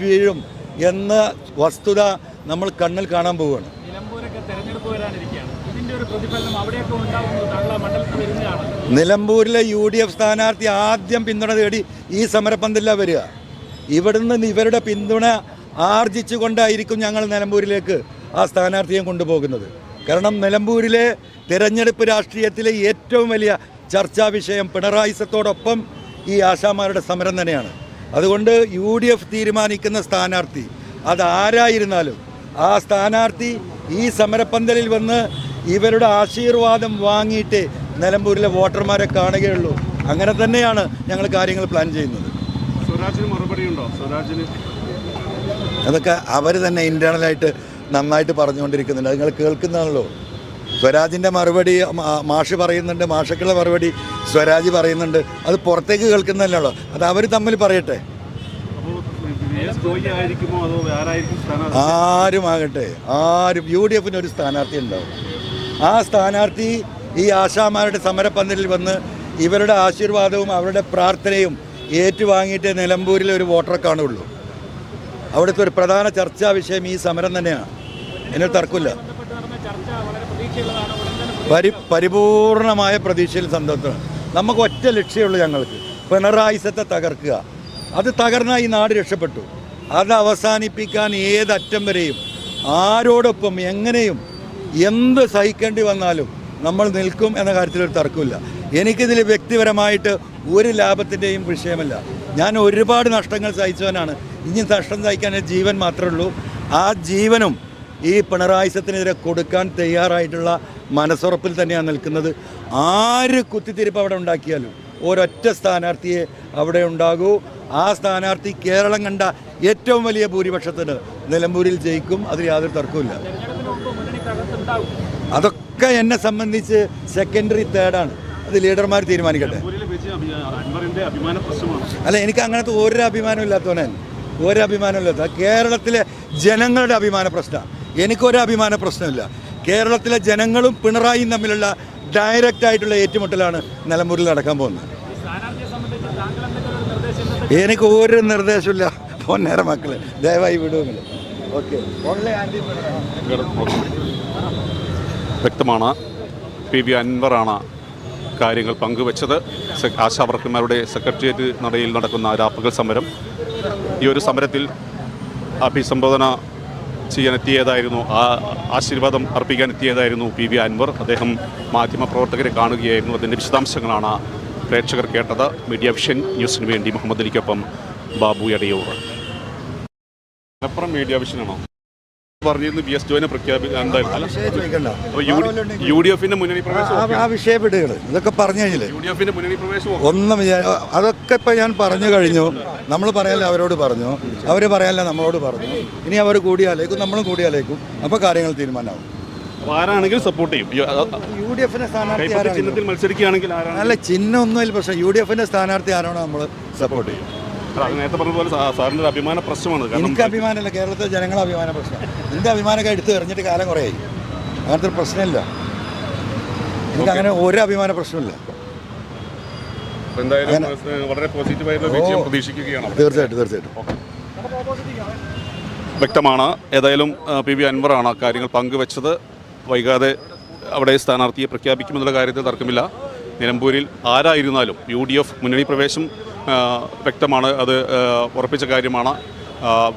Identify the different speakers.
Speaker 1: വീഴും എന്ന വസ്തുത നമ്മൾ കണ്ണിൽ കാണാൻ പോവുകയാണ്. നിലമ്പൂരിലെ യു ഡി എഫ് സ്ഥാനാർത്ഥി ആദ്യം പിന്തുണ തേടി ഈ സമരപ്പന്തില്ല വരിക. ഇവിടുന്ന് ഇവരുടെ പിന്തുണ ആർജിച്ചുകൊണ്ടായിരിക്കും ഞങ്ങൾ നിലമ്പൂരിലേക്ക് ആ സ്ഥാനാർത്ഥിയെ കൊണ്ടുപോകുന്നത്. കാരണം നിലമ്പൂരിലെ തിരഞ്ഞെടുപ്പ് രാഷ്ട്രീയത്തിലെ ഏറ്റവും വലിയ ചർച്ചാ വിഷയം പിണറായിസത്തോടൊപ്പം ഈ ആശാമാരുടെ സമരം തന്നെയാണ്. അതുകൊണ്ട് യു ഡി എഫ് തീരുമാനിക്കുന്ന സ്ഥാനാർത്ഥി അതാരായിരുന്നാലും ആ സ്ഥാനാർത്ഥി ഈ സമരപ്പന്തലിൽ വന്ന് ഇവരുടെ ആശീർവാദം വാങ്ങിയിട്ട് നിലമ്പൂരിലെ വോട്ടർമാരെ കാണുകയുള്ളൂ. അങ്ങനെ തന്നെയാണ് ഞങ്ങൾ കാര്യങ്ങൾ പ്ലാൻ ചെയ്യുന്നത്. അതൊക്കെ അവർ തന്നെ ഇന്റേണലായിട്ട് നന്നായിട്ട് പറഞ്ഞുകൊണ്ടിരിക്കുന്നുണ്ട്. അത് നിങ്ങൾ കേൾക്കുന്നതാണല്ലോ. സ്വരാജിന്റെ മറുപടി മാഷ് പറയുന്നുണ്ട് മാഷക്കുള്ള മറുപടി സ്വരാജ് പറയുന്നുണ്ട്. അത് പുറത്തേക്ക് കേൾക്കുന്നതല്ലോ അത് അവർ തമ്മിൽ പറയട്ടെ. ആരുമാകട്ടെ? ആരും യു ഡി എഫിന് ഒരു സ്ഥാനാർത്ഥി ഉണ്ടാവും. ആ സ്ഥാനാർത്ഥി ഈ ആശാമാരുടെ സമരപ്പന്തലിൽ വന്ന് ഇവരുടെ ആശീർവാദവും അവരുടെ പ്രാർത്ഥനയും ഏറ്റുവാങ്ങിയിട്ട് നിലമ്പൂരിലെ ഒരു വോട്ടറെ കാണുള്ളൂ. അവിടുത്തെ ഒരു പ്രധാന ചർച്ചാ വിഷയം ഈ സമരം തന്നെയാണ്. എന്നൊരു തർക്കമില്ല. പരി പരിപൂർണമായ പ്രതീക്ഷയിൽ സംതൃപ്തമാണ് നമുക്ക് ഒറ്റ ലക്ഷ്യമുള്ളൂ ഞങ്ങൾക്ക്. പിണറായിസത്തെ തകർക്കുക. അത് തകർന്ന ഈ നാട് രക്ഷപ്പെട്ടു. അത് അവസാനിപ്പിക്കാൻ ഏതറ്റം വരെയും ആരോടൊപ്പം എങ്ങനെയും എന്ത് സഹിക്കേണ്ടി വന്നാലും നമ്മൾ നിൽക്കും എന്ന കാര്യത്തിൽ ഒരു തർക്കമില്ല എനിക്കിതിൽ വ്യക്തിപരമായിട്ട് ഒരു ലാഭത്തിന്റെയും വിഷയമല്ല. ഞാൻ ഒരുപാട് നഷ്ടങ്ങൾ സഹിച്ചവനാണ്. ഇനി നഷ്ടം സഹിക്കാൻ ജീവൻ മാത്രമേ ഉള്ളൂ. ആ ജീവനും ഈ പിണറായിസത്തിനെതിരെ കൊടുക്കാൻ തയ്യാറായിട്ടുള്ള മനസ്സുറപ്പിൽ തന്നെയാണ് നിൽക്കുന്നത്. ആര് കുത്തിത്തിരിപ്പ് അവിടെ ഉണ്ടാക്കിയാലും ഒരൊറ്റ സ്ഥാനാർത്ഥിയെ അവിടെ ഉണ്ടാകൂ. ആ സ്ഥാനാർത്ഥി കേരളം കണ്ട ഏറ്റവും വലിയ ഭൂരിപക്ഷത്തിന് നിലമ്പൂരിൽ ജയിക്കും അതിൽ യാതൊരു തർക്കവുമില്ല. അതൊക്കെ എന്നെ സംബന്ധിച്ച് സെക്കൻഡറി തേർഡാണ് അത് ലീഡർമാർ തീരുമാനിക്കട്ടെ. അല്ല എനിക്ക് അങ്ങനത്തെ ഒരു അഭിമാനം ഇല്ലാത്തവനെ ഒരു അഭിമാനം ഇല്ലാത്ത കേരളത്തിലെ ജനങ്ങളുടെ അഭിമാന പ്രശ്നമാണ് എനിക്കൊരു അഭിമാന പ്രശ്നമില്ല. കേരളത്തിലെ ജനങ്ങളും പിണറായിയും തമ്മിലുള്ള ഡയറക്റ്റ് ആയിട്ടുള്ള ഏറ്റുമുട്ടലാണ് നിലമ്പൂരിൽ നടക്കാൻ പോകുന്നത്. എനിക്ക് ഒരു നിർദ്ദേശമില്ല. പൊന്നേറെ മക്കൾ ദയവായി വിടുമെങ്കിൽ ഓക്കെ.
Speaker 2: വ്യക്തമാണ്. പി വി അൻവറാണ് കാര്യങ്ങൾ പങ്കുവച്ചത്. ആശാവർക്കർമാരുടെ സെക്രട്ടേറിയറ്റ് നടയിൽ നടക്കുന്ന രാപ്പകൽ സമരം. ഈ ഒരു സമരത്തിൽ അഭിസംബോധന ചെയ്യാനെത്തിയതായിരുന്നു. ആ ആശീർവാദം അർപ്പിക്കാൻ എത്തിയതായിരുന്നു പി വി അൻവർ. അദ്ദേഹം മാധ്യമപ്രവർത്തകരെ കാണുകയായിരുന്നു. അതിന്റെ വിശദാംശങ്ങളാണ് പ്രേക്ഷകർ കേട്ടത്. മീഡിയ വിഷൻ ന്യൂസിന് വേണ്ടി മുഹമ്മദ് അലിക്കൊപ്പം ബാബു എടയൂർ. മലപ്പുറം മീഡിയ വിഷനാണോ? പറഞ്ഞിരുന്നു ബി എസ് ജോയിനെ പ്രഖ്യാപിക്കാൻ അപ്പോൾ യു ഡി- എഫിന്റെ മുന്നണി പ്രവേശം
Speaker 1: ആ വിഷയപ്പെടുകൾ ഇതൊക്കെ പറഞ്ഞു കഴിഞ്ഞില്ലേ?
Speaker 2: യു ഡി എഫിന്റെ മുന്നണി പ്രവേശം
Speaker 1: ഒന്നും അതൊക്കെ ഇപ്പൊ ഞാൻ പറഞ്ഞു കഴിഞ്ഞു. നമ്മൾ പറയാല്ല അവരോട് പറഞ്ഞു. അവർ പറയാല്ല നമ്മളോട് പറഞ്ഞു. ഇനി അവർ കൂടിയാലേക്കും നമ്മളും കൂടിയാലേക്കും. അപ്പൊ കാര്യങ്ങൾ തീരുമാനമാവും.
Speaker 2: ആരാണെങ്കിലും സപ്പോർട്ട് ചെയ്യും.
Speaker 1: യു ഡി എഫിന്റെ സ്ഥാനാർത്ഥി
Speaker 2: ചിഹ്നത്തിൽ മത്സരിക്കുകയാണെങ്കിൽ
Speaker 1: അല്ല ചിഹ്നം ഒന്നുമില്ല പക്ഷേ യു ഡി എഫിന്റെ സ്ഥാനാർത്ഥി ആരാണോ നമ്മൾ സപ്പോർട്ട് ചെയ്യും.
Speaker 2: നേരത്തെ പറഞ്ഞ പോലെ സാറിന്റെ അഭിമാന പ്രശ്നമാണ്.
Speaker 1: എനിക്ക് അഭിമാനമല്ല. കേരളത്തിലെ ജനങ്ങളെ അഭിമാന പ്രശ്നം എന്റെ അഭിമാനമൊക്കെ എടുത്തു എറിഞ്ഞിട്ട് കാലം കുറേയായി അങ്ങനത്തെ ഒരു പ്രശ്നമില്ല. എനിക്ക് അങ്ങനെ ഒരു അഭിമാന പ്രശ്നമില്ല.
Speaker 2: എന്തായാലും വളരെ പോസിറ്റീവായിട്ടുള്ള വിജയം പ്രതീക്ഷിക്കുകയാണ്. അവിടെ.
Speaker 1: തീർച്ചയായിട്ടും തീർച്ചയായിട്ടും.
Speaker 2: വ്യക്തമാണ്. ഏതായാലും പി. വി. അൻവറാണ് കാര്യങ്ങൾ പങ്കുവച്ചത്. വൈകാതെ അവിടെ സ്ഥാനാർത്ഥിയെ പ്രഖ്യാപിക്കുമെന്നുള്ള കാര്യത്തിൽ തർക്കമില്ല. നിലമ്പൂരിൽ ആരായിരുന്നാലും യു ഡി എഫ് മുന്നണി പ്രവേശം വ്യക്തമാണ്. അത് ഉറപ്പിച്ച കാര്യമാണ്.